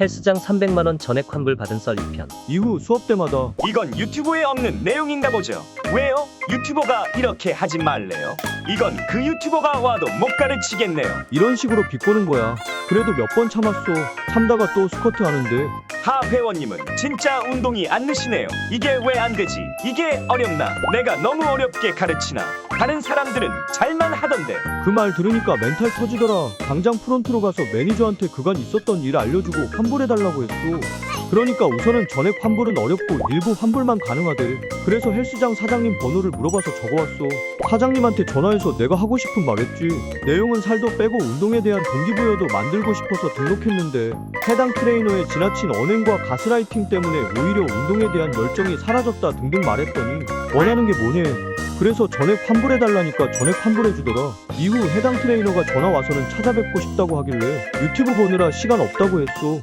헬스장 300만원 전액 환불 받은 썰 2편. 이후 수업 때마다 이건 유튜브에 없는 내용인가 보죠. 왜요? 유튜버가 이렇게 하지 말래요. 이건 그 유튜버가 와도 못 가르치겠네요. 이런 식으로 비꼬는 거야. 그래도 몇 번 참았어. 참다가 또 스쿼트 하는데 하 회원님은 진짜 운동이 안 느시네요. 이게 왜 안 되지? 이게 어렵나? 내가 너무 어렵게 가르치나? 다른 사람들은 잘만 하던데. 그 말 들으니까 멘탈 터지더라. 당장 프론트로 가서 매니저한테 그간 있었던 일 알려주고 환불해달라고 했어. 그러니까 우선은 전액 환불은 어렵고 일부 환불만 가능하대. 그래서 헬스장 사장님 번호를 물어봐서 적어왔어. 사장님한테 전화해서 내가 하고 싶은 말했지. 내용은 살도 빼고 운동에 대한 동기부여도 만들고 싶어서 등록했는데 해당 트레이너의 지나친 언행과 가스라이팅 때문에 오히려 운동에 대한 열정이 사라졌다 등등 말했더니 원하는 게 뭐냐 그래서 전액 환불해달라니까 전액 환불해주더라. 이후 해당 트레이너가 전화 와서는 찾아뵙고 싶다고 하길래 유튜브 보느라 시간 없다고 했어.